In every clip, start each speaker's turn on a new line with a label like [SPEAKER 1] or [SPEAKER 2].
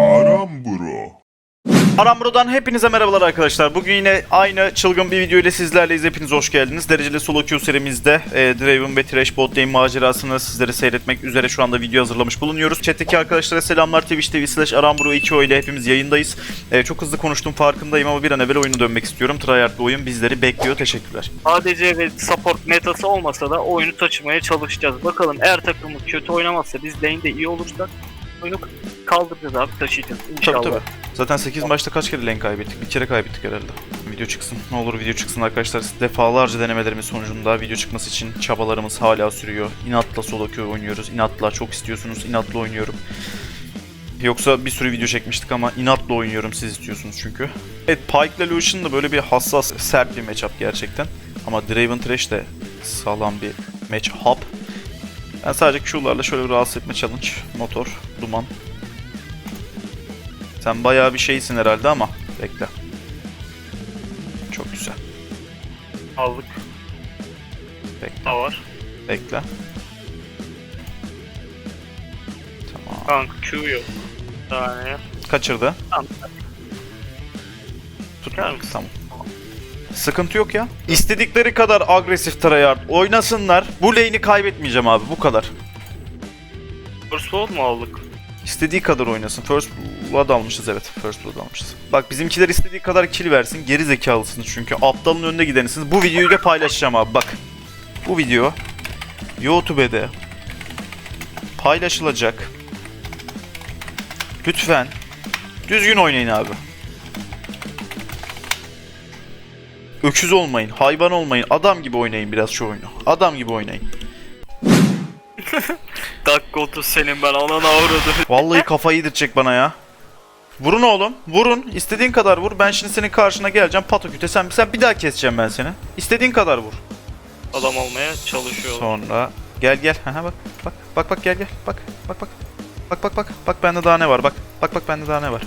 [SPEAKER 1] Aramburo.
[SPEAKER 2] Aramro'dan hepinize merhabalar arkadaşlar. Bugün yine aynı çılgın bir video ile sizlerleyiz. Hepiniz hoş geldiniz. Dereceli solo queue serimizde e, Draven ve Thresh bot lane macerasını sizlere seyretmek üzere şu anda video hazırlamış bulunuyoruz. Chat'teki arkadaşlara selamlar. Twitch TV slash Arambro 2 ile hepimiz yayındayız. E, çok hızlı konuştum farkındayım ama bir an evvel oyunu dönmek istiyorum. Tryhard bir oyun bizleri bekliyor. Teşekkürler.
[SPEAKER 3] ADC ve support metası olmasa da oyunu taşımaya çalışacağız. Bakalım eğer takımımız kötü oynamazsa biz lane'de iyi olursak oyunu kaldıracağız abi taşıyacağız inşallah.
[SPEAKER 2] Tabii tabii. Zaten 8 maçta kaç kere lane kaybettik? Bir kere kaybettik herhalde. Video çıksın. Ne olur video çıksın arkadaşlar. Defalarca denemelerimiz sonucunda video çıkması için çabalarımız hala sürüyor. İnatla solo queue oynuyoruz. İnatla çok istiyorsunuz. İnatla oynuyorum. Yoksa bir sürü video çekmiştik ama inatla oynuyorum siz istiyorsunuz çünkü. Evet Pyke ile Lucian da böyle bir hassas, sert bir matchup gerçekten. Ama Draven Thresh de sağlam bir matchup. Ben sadece Q'larla şöyle bir rahatsız etme challenge. Motor, duman, sen bayağı bir şeysin herhalde ama bekle. Çok güzel.
[SPEAKER 3] Aldık.
[SPEAKER 2] Bekle.
[SPEAKER 3] Ne var?
[SPEAKER 2] Bekle. Tamam.
[SPEAKER 3] Kanka Q yok. Tane.
[SPEAKER 2] Kaçırdı.
[SPEAKER 3] Tamam.
[SPEAKER 2] Tutma.
[SPEAKER 3] mısın?
[SPEAKER 2] Tamam. Sıkıntı yok ya. İstedikleri kadar agresif tryhard oynasınlar. Bu lane'i kaybetmeyeceğim abi bu kadar.
[SPEAKER 3] First Blood mu aldık?
[SPEAKER 2] İstediği kadar oynasın. First Blood almışız evet. First Blood almışız. Bak bizimkiler istediği kadar kill versin. Geri zekalısınız çünkü. Aptalın önünde gidenisiniz. Bu videoyu da paylaşacağım abi bak. Bu video YouTube'da paylaşılacak. Lütfen düzgün oynayın abi. Öküz olmayın, hayvan olmayın, adam gibi oynayın biraz şu oyunu. Adam gibi oynayın.
[SPEAKER 3] Dakika 30 senin ben anana avradı.
[SPEAKER 2] Vallahi kafayı yedirecek bana ya. Vurun oğlum. Vurun. İstediğin kadar vur. Ben şimdi senin karşına geleceğim. Pataküte sen, sen bir daha keseceğim ben seni. İstediğin kadar vur.
[SPEAKER 3] Adam olmaya çalışıyor.
[SPEAKER 2] Sonra gel gel. Aha bak. Bak bak bak gel gel. Bak bak bak. Bak bak bak. Bak bende daha ne var? Bak. Bak bak bende daha ne var?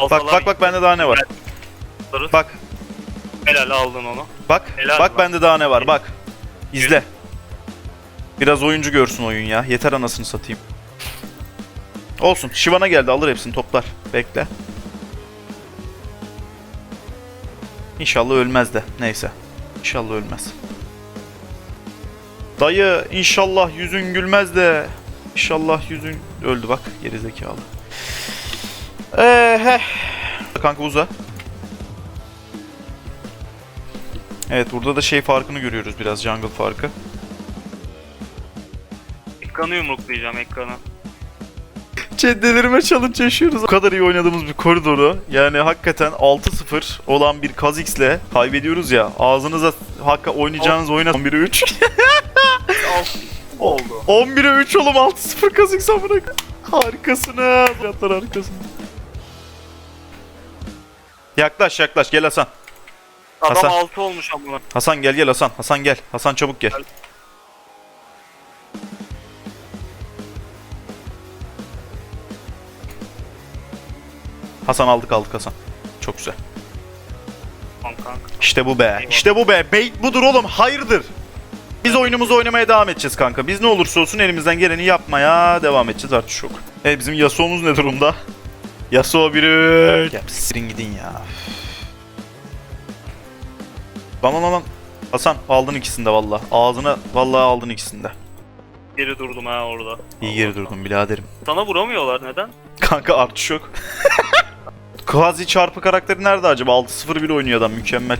[SPEAKER 2] Bak bak bak bende daha ne var? Bak.
[SPEAKER 3] Helal aldın onu.
[SPEAKER 2] Bak.
[SPEAKER 3] Helal
[SPEAKER 2] bak bende daha ne var? Bak. İzle. Biraz oyuncu görsün oyun ya. Yeter anasını satayım. Olsun. Şivana geldi. Alır hepsini toplar. Bekle. İnşallah ölmez de. Neyse. İnşallah ölmez. Dayı inşallah yüzün gülmez de. İnşallah yüzün öldü bak gerizekalı. Eee heh. Kanka uza. Evet burada da şey farkını görüyoruz biraz jungle farkı.
[SPEAKER 3] Ekranı yumruklayacağım ekranı.
[SPEAKER 2] Çeddelerime challenge yaşıyoruz. O kadar iyi oynadığımız bir koridoru yani hakikaten 6-0 olan bir Kha'Zix'le kaybediyoruz ya. Ağzınıza hakka oynayacağınız oyuna 11'e 3.
[SPEAKER 3] Oldu.
[SPEAKER 2] 11'e 3 oğlum 6-0 Kha'Zix amına. Harikasınız. Fiyatlar harikasınız. Yaklaş yaklaş gel Hasan.
[SPEAKER 3] Adam
[SPEAKER 2] Hasan.
[SPEAKER 3] 6 olmuş amına.
[SPEAKER 2] Hasan gel gel Hasan. Hasan gel. Hasan çabuk gel. Hasan aldık aldık Hasan. Çok güzel.
[SPEAKER 3] Tamam kanka.
[SPEAKER 2] İşte bu be. İşte bu be. Bait budur oğlum. Hayırdır? Biz oyunumuzu oynamaya devam edeceğiz kanka. Biz ne olursa olsun elimizden geleni yapmaya devam edeceğiz artık çok. Evet bizim Yasuo'muz ne durumda? Yasuo biri. Ya sirin gidin ya. Lan lan lan. Hasan aldın ikisini de valla. Ağzına vallahi aldın ikisini de.
[SPEAKER 3] Geri durdum ha orada.
[SPEAKER 2] İyi geri durdun biraderim.
[SPEAKER 3] Sana vuramıyorlar neden?
[SPEAKER 2] Kanka artış yok. Kvazi çarpı karakteri nerede acaba? 6-0-1 oynuyor adam mükemmel.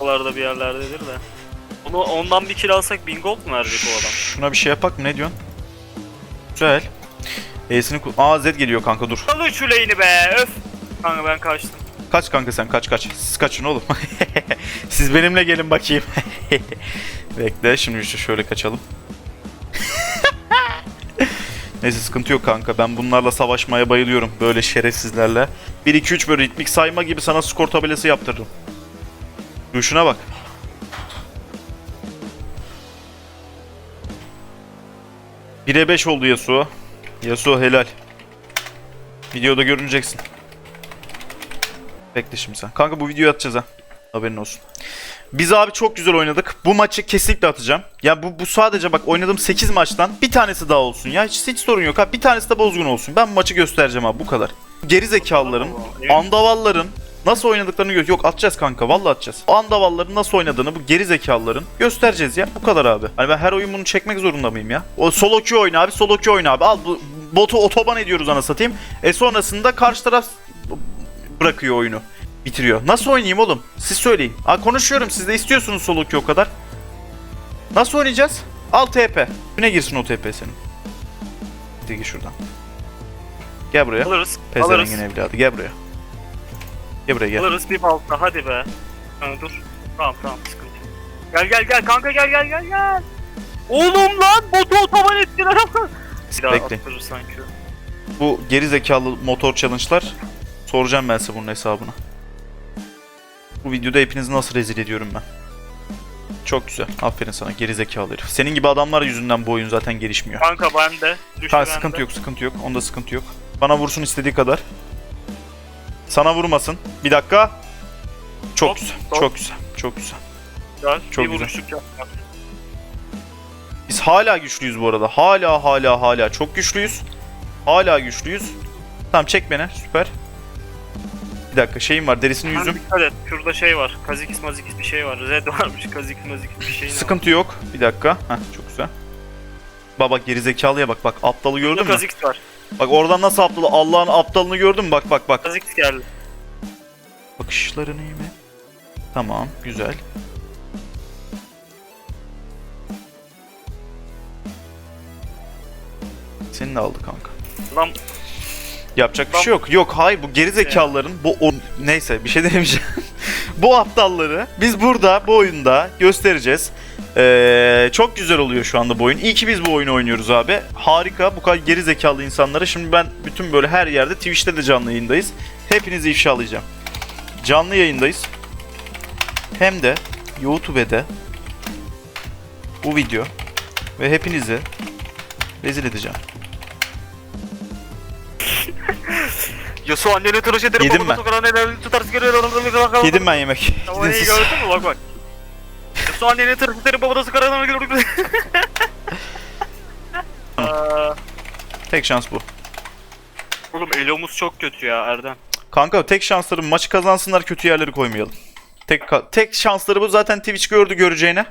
[SPEAKER 3] Oralarda bir yerlerdedir de. Onu ondan bir kill alsak 1000 gold mu verecek o adam?
[SPEAKER 2] Şuna bir şey yapak mı ne diyorsun? Güzel. E'sini kul... Aa Z geliyor kanka dur.
[SPEAKER 3] Şu lane'i be öf. Kanka ben kaçtım.
[SPEAKER 2] Kaç kanka sen kaç kaç. Siz kaçın oğlum. Siz benimle gelin bakayım. Bekle şimdi şöyle kaçalım. Neyse sıkıntı yok kanka. Ben bunlarla savaşmaya bayılıyorum. Böyle şerefsizlerle. 1-2-3 böyle ritmik sayma gibi sana skor tabelası yaptırırım. Duruşuna bak. Bire 5 oldu Yasuo. Yasuo helal. Videoda görüneceksin. Bekle şimdi sen. Kanka bu videoyu atacağız ha. Haberin olsun. Biz abi çok güzel oynadık. Bu maçı kesinlikle atacağım. Ya bu, bu sadece bak oynadığım 8 maçtan bir tanesi daha olsun ya. Hiç, hiç sorun yok abi. Bir tanesi de bozgun olsun. Ben bu maçı göstereceğim abi bu kadar. Geri zekalıların, andavalların nasıl oynadıklarını gör. Yok atacağız kanka vallahi atacağız. O andavalların nasıl oynadığını bu geri zekalıların göstereceğiz ya. Bu kadar abi. Hani ben her oyun bunu çekmek zorunda mıyım ya? O solo queue oyna abi. Solo queue oyna abi. Al bu botu otoban ediyoruz ana satayım. E sonrasında karşı taraf bırakıyor oyunu. Bitiriyor. Nasıl oynayayım oğlum? Siz söyleyin. Aa, konuşuyorum. Siz de istiyorsunuz queue o kadar. Nasıl oynayacağız? Al TP. Ne girsin o TP senin? Hadi gir şuradan. Gel buraya.
[SPEAKER 3] Alırız. Alırız.
[SPEAKER 2] Pezevengin evladı. Gel buraya. Gel buraya gel.
[SPEAKER 3] Alırız bir balta hadi be. Ha, dur. Tamam tamam sıkıntı. Gel gel gel kanka gel gel gel gel. Oğlum lan botu otoban
[SPEAKER 2] Bekleyin.
[SPEAKER 3] attırır sanki.
[SPEAKER 2] Bu geri zekalı motor challenge'lar soracağım ben size bunun hesabını. Bu videoda hepinizi nasıl rezil ediyorum ben. Çok güzel. Aferin sana geri zekalı herif. Senin gibi adamlar yüzünden bu oyun zaten gelişmiyor.
[SPEAKER 3] Kanka. Düştü
[SPEAKER 2] Ha
[SPEAKER 3] bende.
[SPEAKER 2] sıkıntı yok, sıkıntı yok. Onda sıkıntı yok. Bana vursun istediği kadar. Sana vurmasın. Bir dakika. Çok
[SPEAKER 3] Hop,
[SPEAKER 2] güzel.
[SPEAKER 3] hop.
[SPEAKER 2] Çok güzel. Çok güzel.
[SPEAKER 3] Güzel.
[SPEAKER 2] Çok
[SPEAKER 3] bir
[SPEAKER 2] güzel.
[SPEAKER 3] vuruşluk yapmak.
[SPEAKER 2] Biz hala güçlüyüz bu arada. Hala hala hala çok güçlüyüz. Hala güçlüyüz. Tamam çek beni. Süper. Bir dakika şeyim var. Derisini
[SPEAKER 3] Sen
[SPEAKER 2] yüzüm.
[SPEAKER 3] dikkat et. Şurada şey var. Kazikis mazikis bir şey var. Red varmış. Kazikis mazikis bir şey?
[SPEAKER 2] Sıkıntı yok. Bir dakika. Heh çok güzel. Bak gerizekalıya bak bak aptalı gördün mü?
[SPEAKER 3] Kazikis var.
[SPEAKER 2] Bak oradan nasıl aptalı Allah'ın aptalını gördün mü? Bak bak bak.
[SPEAKER 3] Kazikis geldi.
[SPEAKER 2] Bakışların iyi mi? Tamam, güzel. Seni de aldı kanka.
[SPEAKER 3] Lan
[SPEAKER 2] Yapacak bir şey yok. Yok hayır bu geri zekalıların bu o, neyse bir şey demeyeceğim. bu aptalları biz burada bu oyunda göstereceğiz. Ee, çok güzel oluyor şu anda bu oyun. İyi ki biz bu oyunu oynuyoruz abi. Harika bu kadar geri zekalı insanları. Şimdi ben bütün böyle her yerde Twitch'te de canlı yayındayız. Hepinizi ifşalayacağım. Canlı yayındayız. Hem de YouTube'de bu video ve hepinizi rezil edeceğim.
[SPEAKER 3] Yasuo anneni tıraş ederim.
[SPEAKER 2] Yedim ben. Yedim ben yemek.
[SPEAKER 3] Ama neyi gördün mü bak bak. Yasuo anneni tıraş ederim. Aa,
[SPEAKER 2] Tek şans bu.
[SPEAKER 3] Oğlum elomuz çok kötü ya Erdem.
[SPEAKER 2] Kanka tek şansları maçı kazansınlar kötü yerleri koymayalım. Tek tek şansları bu zaten Twitch gördü göreceğine.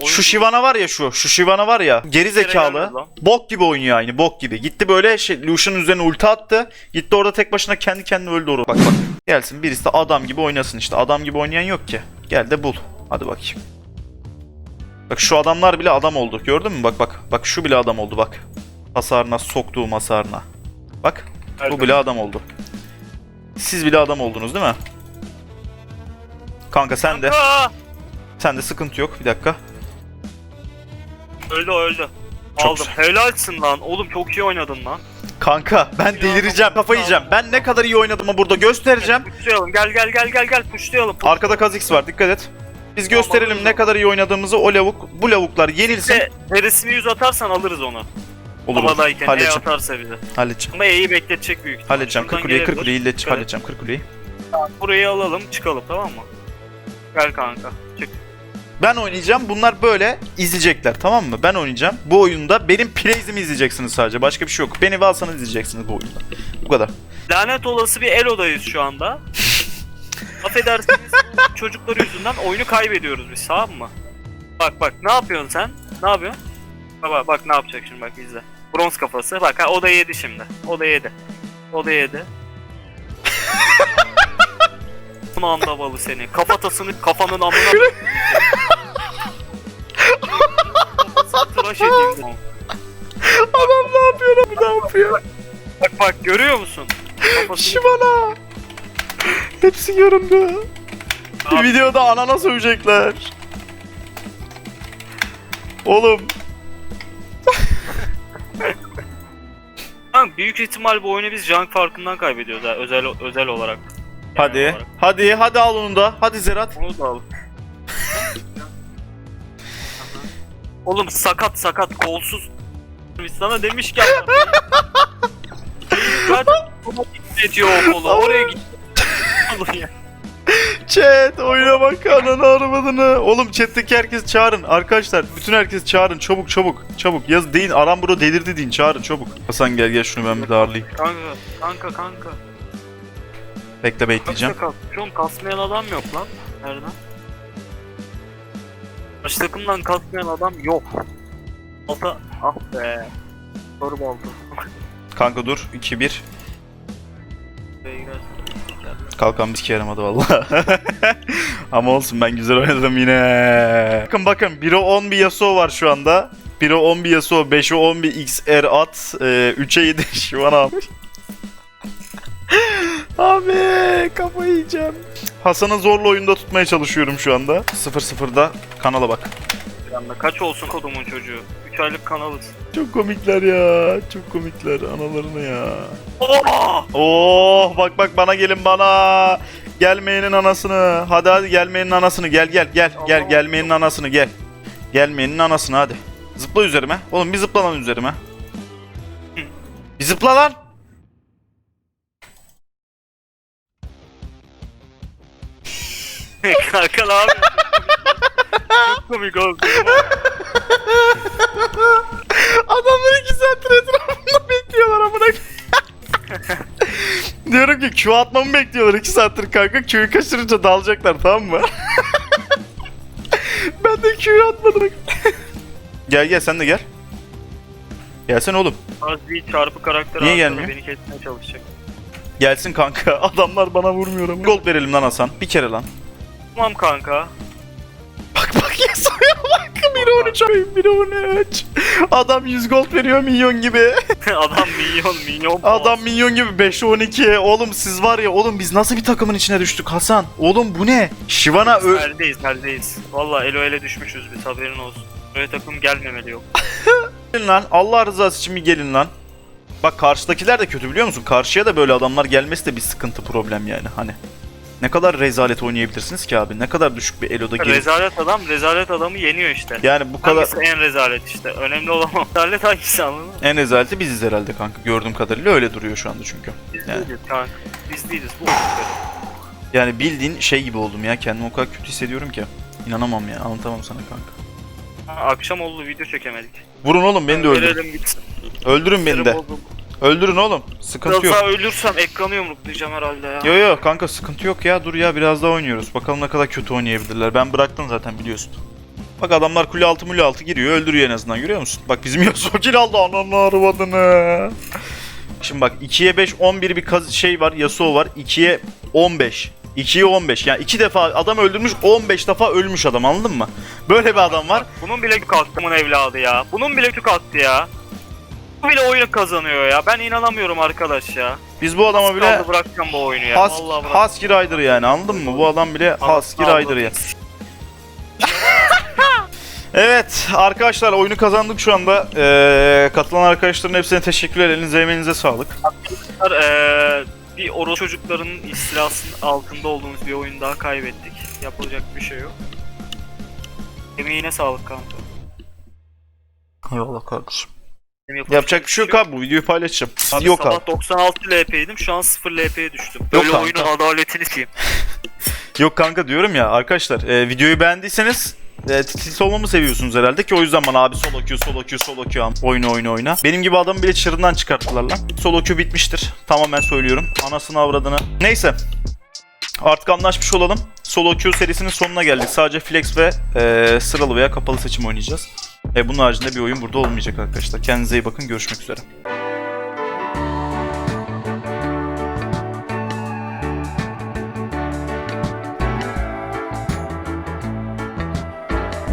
[SPEAKER 3] Oyun-
[SPEAKER 2] Şu Shyvana var ya şu, şu Shyvana var ya geri zekalı. Bok gibi oynuyor aynı bok gibi. Gitti böyle şey, Lucian'ın üzerine ulti attı. Gitti orada tek başına kendi kendine öldü orada. Bak bak. Gelsin birisi de adam gibi oynasın işte. Adam gibi oynayan yok ki. Gel de bul. Hadi bakayım. Bak şu adamlar bile adam oldu. Gördün mü? Bak bak. Bak şu bile adam oldu bak. Hasarına soktuğum hasarına. Bak. Bu
[SPEAKER 3] Erdem.
[SPEAKER 2] bile adam oldu. Siz bile adam oldunuz değil mi? Kanka sen de. Sen de sıkıntı yok. Bir dakika.
[SPEAKER 3] Öldü o öldü.
[SPEAKER 2] Çok
[SPEAKER 3] Aldım. Helalsin lan. Oğlum çok iyi oynadın lan.
[SPEAKER 2] Kanka ben delireceğim. Kafayı yiyeceğim. Ben ne kadar iyi oynadığımı burada göstereceğim.
[SPEAKER 3] Pushlayalım. Gel gel gel gel gel. Pushlayalım.
[SPEAKER 2] Arkada Kha'Zix var. Dikkat et. Biz gösterelim ne kadar iyi oynadığımızı. O lavuk, bu lavuklar yenilsin.
[SPEAKER 3] İşte derisini yüz atarsan alırız onu.
[SPEAKER 2] Olur olur.
[SPEAKER 3] Havadayken E
[SPEAKER 2] Halledeceğim.
[SPEAKER 3] atarsa bize.
[SPEAKER 2] Halledeceğim.
[SPEAKER 3] Ama E'yi bekletecek büyük. ihtimalle.
[SPEAKER 2] Halledeceğim.
[SPEAKER 3] Şuradan
[SPEAKER 2] 40 kuleyi 40
[SPEAKER 3] gelebilir.
[SPEAKER 2] kuleyi halledeceğim.
[SPEAKER 3] Dikkat et.
[SPEAKER 2] Halledeceğim 40 kuleyi.
[SPEAKER 3] Burayı alalım çıkalım tamam mı? Gel kanka. Çık.
[SPEAKER 2] Ben oynayacağım. Bunlar böyle izleyecekler tamam mı? Ben oynayacağım. Bu oyunda benim plays'imi izleyeceksiniz sadece. Başka bir şey yok. Beni ve Hasan'ı izleyeceksiniz bu oyunda. Bu kadar.
[SPEAKER 3] Lanet olası bir Elo'dayız şu anda. Affedersiniz çocuklar yüzünden oyunu kaybediyoruz biz tamam mı? Bak bak ne yapıyorsun sen? Ne yapıyorsun? Bak bak, bak ne yapacak şimdi bak izle. Bronz kafası bak ha o da yedi şimdi. O da yedi. O da yedi. Bunu anlamalı seni. Kafatasını kafanın amına Dedim.
[SPEAKER 2] Adam ne yapıyor abi ne yapıyor?
[SPEAKER 3] Bak bak görüyor musun? Kafasını.
[SPEAKER 2] Hepsi göründü. Bir
[SPEAKER 3] Abi.
[SPEAKER 2] videoda anana sövecekler. Oğlum.
[SPEAKER 3] Kanka büyük ihtimal bu oyunu biz jank farkından kaybediyoruz ha, özel özel olarak. Yani
[SPEAKER 2] Hadi.
[SPEAKER 3] olarak.
[SPEAKER 2] Hadi. Hadi al onu da. Hadi Zerat.
[SPEAKER 3] Onu da al. Oğlum sakat sakat kolsuz. Biz sana demiş ki. Zaten gitmetiyor o kolu. Oraya git.
[SPEAKER 2] Chat oyuna bak ananı aramadığını. Oğlum chat'teki herkes çağırın. Arkadaşlar bütün herkes çağırın. Çabuk çabuk. Çabuk. Yaz deyin. Aram bro delirdi deyin. Çağırın çabuk. Hasan gel gel şunu ben bir darlayayım.
[SPEAKER 3] Kanka kanka kanka.
[SPEAKER 2] Bekle bekleyeceğim.
[SPEAKER 3] An kasmayan adam yok lan. Nereden? Baş takımdan kasmayan adam yok. Alta ah be. Soru balta.
[SPEAKER 2] Kanka dur. 2-1.
[SPEAKER 3] Buraya girersin.
[SPEAKER 2] Kalkan bir yaramadı valla. Ama olsun ben güzel oynadım yine. Bakın bakın 1'e 10 bir Yasuo var şu anda. 1'e 10 bir Yasuo, 5'e 10 bir XR at, e, 3'e 7 Şivan abi. abi kafayı yiyeceğim. Hasan'ı zorla oyunda tutmaya çalışıyorum şu anda. 0-0'da kanala bak.
[SPEAKER 3] Anda Kaç olsun kodumun çocuğu? 3 aylık kanalız.
[SPEAKER 2] Çok komikler ya. Çok komikler analarını ya.
[SPEAKER 3] Oh!
[SPEAKER 2] Oh bak bak bana gelin bana. Gelmeyenin anasını. Hadi hadi gelmeyenin anasını. Gel gel gel. Gel gelmeyenin anasını gel. Gelmeyenin anasını hadi. Zıpla üzerime. Oğlum bir zıpla lan üzerime. Bir zıpla lan.
[SPEAKER 3] Kanka lan. Çok komik oldu.
[SPEAKER 2] Adamlar iki saattir etrafımda bekliyorlar amına Diyorum ki Q atmamı bekliyorlar iki saattir kanka. Q'yu kaçırınca dalacaklar tamam mı? ben de Q'yu atmadım. gel gel sen de gel. Gelsene oğlum.
[SPEAKER 3] Azri çarpı karakter
[SPEAKER 2] Niye gelmiyor?
[SPEAKER 3] Beni kesmeye çalışacak.
[SPEAKER 2] Gelsin kanka. Adamlar bana vurmuyor ama. Gol verelim lan Hasan. Bir kere lan.
[SPEAKER 3] Tamam kanka.
[SPEAKER 2] Bak bak Yasuo'ya bak. Biri 13 oyun, biri 13. Adam 100 gold veriyor minyon gibi.
[SPEAKER 3] Adam milyon milyon.
[SPEAKER 2] Adam minyon gibi 5 12. Oğlum siz var ya oğlum biz nasıl bir takımın içine düştük Hasan? Oğlum bu ne? Şivana ö...
[SPEAKER 3] Neredeyiz neredeyiz. Valla elo ele düşmüşüz biz haberin olsun. Böyle takım gelmemeli yok.
[SPEAKER 2] Gelin lan. Allah rızası için bir gelin lan. Bak karşıdakiler de kötü biliyor musun? Karşıya da böyle adamlar gelmesi de bir sıkıntı problem yani hani. Ne kadar rezalet oynayabilirsiniz ki abi? Ne kadar düşük bir eloda gelip...
[SPEAKER 3] rezalet adam rezalet adamı yeniyor işte.
[SPEAKER 2] Yani bu kadar...
[SPEAKER 3] Hangisi en rezalet işte. Önemli olan o. Rezalet hangisi anladın mı?
[SPEAKER 2] En rezaleti biziz herhalde kanka. Gördüğüm kadarıyla öyle duruyor şu anda çünkü.
[SPEAKER 3] Biz
[SPEAKER 2] Yani.
[SPEAKER 3] değiliz kanka. Biz değiliz. Bu.
[SPEAKER 2] Yani bildiğin şey gibi oldum ya. Kendimi o kadar kötü hissediyorum ki. İnanamam ya. Anlatamam sana kanka.
[SPEAKER 3] Ha, Akşam oldu video çekemedik.
[SPEAKER 2] Vurun oğlum beni de öldürün. Öldürün beni de.
[SPEAKER 3] Bozuldu.
[SPEAKER 2] Öldürün oğlum. Sıkıntı
[SPEAKER 3] Biraz
[SPEAKER 2] yok.
[SPEAKER 3] daha ölürsem ekranı yumruklayacağım herhalde ya.
[SPEAKER 2] Yo yo kanka sıkıntı yok ya. Dur ya biraz daha oynuyoruz. Bakalım ne kadar kötü oynayabilirler. Ben bıraktım zaten biliyorsun. Bak adamlar kule altı mule altı giriyor. Öldürüyor en azından görüyor musun? Bak bizim Yasuo kill aldı ananı arvadını. Şimdi bak 2'ye 5 11 bir kaz- şey var. Yasuo var. 2'ye 15. 2'ye 15. Yani iki defa adam öldürmüş 15 defa ölmüş adam anladın mı? Böyle bir adam var.
[SPEAKER 3] Bunun bile tük attı bunun evladı ya. Bunun bile tük attı ya. Bile oyunu kazanıyor ya. Ben inanamıyorum arkadaş ya.
[SPEAKER 2] Biz bu adama bile
[SPEAKER 3] Kaldı bırakacağım bu oyunu ya.
[SPEAKER 2] Hus
[SPEAKER 3] Vallahi bırak.
[SPEAKER 2] Husky Rider yani anladın mı? Bu adam bile Husky
[SPEAKER 3] Aldı.
[SPEAKER 2] Rider ya. Evet arkadaşlar oyunu kazandık şu anda. Ee, katılan arkadaşların hepsine teşekkürler. Elinize emeğinize sağlık.
[SPEAKER 3] Eee bir oros çocukların istilasının altında olduğumuz bir oyun daha kaybettik. Yapılacak bir şey yok. Emeğine sağlık kanka.
[SPEAKER 2] Eyvallah kardeşim.
[SPEAKER 3] Yapacak
[SPEAKER 2] Yapacak bir şey yok abi bu videoyu paylaşacağım.
[SPEAKER 3] Abi
[SPEAKER 2] yok
[SPEAKER 3] sabah
[SPEAKER 2] abi.
[SPEAKER 3] 96 LP'ydim şu an 0 LP'ye düştüm.
[SPEAKER 2] Yok
[SPEAKER 3] Böyle
[SPEAKER 2] kanka.
[SPEAKER 3] oyunun adaletini sileyim.
[SPEAKER 2] Yok kanka diyorum ya arkadaşlar e, videoyu beğendiyseniz e, tilt olmamı seviyorsunuz herhalde ki o yüzden bana abi solo queue solo queue solo queue am- oyna oyna oyna. Benim gibi adamı bile çığırından çıkarttılar lan. Solo queue bitmiştir. Tamamen söylüyorum. Anasını avradını. Neyse. Artık anlaşmış olalım. Solo queue serisinin sonuna geldik. Sadece flex ve e, sıralı veya kapalı seçim oynayacağız. E, bunun haricinde bir oyun burada olmayacak arkadaşlar. Kendinize iyi bakın. Görüşmek üzere.